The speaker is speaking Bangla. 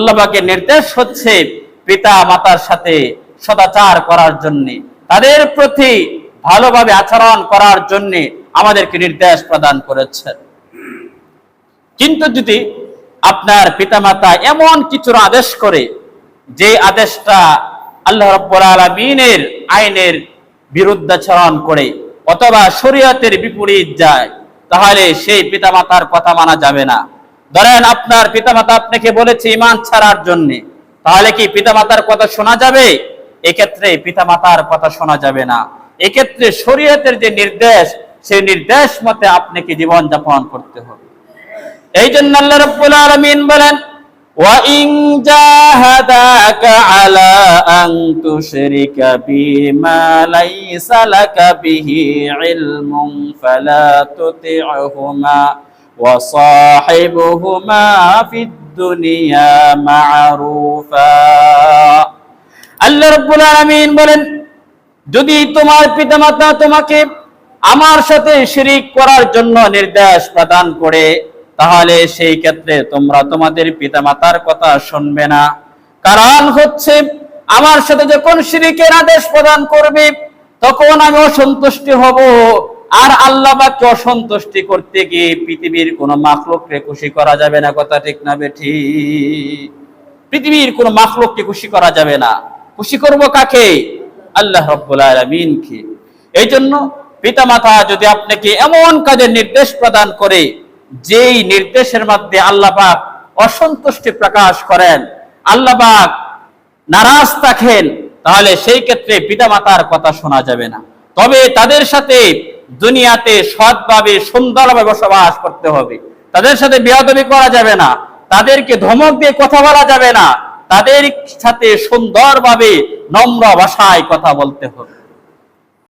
আল্লাহকে নির্দেশ হচ্ছে পিতা মাতার সাথে সদাচার করার জন্য, তাদের প্রতি ভালোভাবে আচরণ করার জন্য আমাদেরকে নির্দেশ প্রদান করেছেন কিন্তু যদি আপনার পিতামাতা এমন কিছুর আদেশ করে, যে আদেশটা আল্লাহ রব্বুল আলমিনের আইনের বিরুদ্ধাচরণ করে, অথবা শরীয়তের বিপরীত যায়, তাহলে সেই পিতামাতার কথা মানা যাবে না। ধরেন আপনার পিতামাতা আপনাকে বলেছে ইমান ছাড়ার জন্য তাহলে কি পিতামাতার কথা শোনা যাবে এক্ষেত্রে পিতামাতার কথা শোনা যাবে না এক্ষেত্রে শরীয়তের যে নির্দেশ সেই নির্দেশ মতে আপনাকে জীবন যাপন করতে হবে এই জন্য আল্লাহ রাব্বুল আলামিন বলেন وَإِن جَاهَدَاكَ عَلَى أَن تُشْرِكَ بِمَا لَيْسَ لَكَ بِهِ عِلْمٌ فَلَا تُطِعْهُمَا وَصَاحِبْهُمَا فِي الدُّنْيَا مَعْرُوفًا আল্লাহ রাব্বুল আলামিন বলেন যদি তোমার পিতামাতা তোমাকে আমার সাথে শিরিক করার জন্য নির্দেশ প্রদান করে তাহলে সেই ক্ষেত্রে তোমরা তোমাদের পিতামাতার কথা শুনবে না কারণ হচ্ছে আমার সাথে যখন শিরিকের আদেশ প্রদান করবে তখন আমি অসন্তুষ্টি হব আর আল্লাহ বাক্য অসন্তুষ্টি করতে গিয়ে পৃথিবীর কোনো মাখলুককে খুশি করা যাবে না, কথা ঠিক না বেঠি? পৃথিবীর কোনো মাখলুককে খুশি করা যাবে না। খুশি করব কাকে? আল্লাহ রব্বুল এই জন্য পিতামাতা, যদি আপনাকে এমন কাজের নির্দেশ প্রদান করে, যেই নির্দেশের মধ্যে আল্লাহ পাক অসন্তুষ্টি প্রকাশ করেন, আল্লাহ পাক নারাজ থাকেন, তাহলে সেই ক্ষেত্রে পিতামাতার কথা শোনা যাবে না। তবে তাদের সাথে দুনিয়াতে সৎভাবে, সুন্দরভাবে বসবাস করতে হবে। তাদের সাথে বেয়াদবি করা যাবে না। তাদেরকে ধমক দিয়ে কথা বলা যাবে না। তাদের সাথে সুন্দরভাবে নম্র ভাষায় কথা বলতে হবে।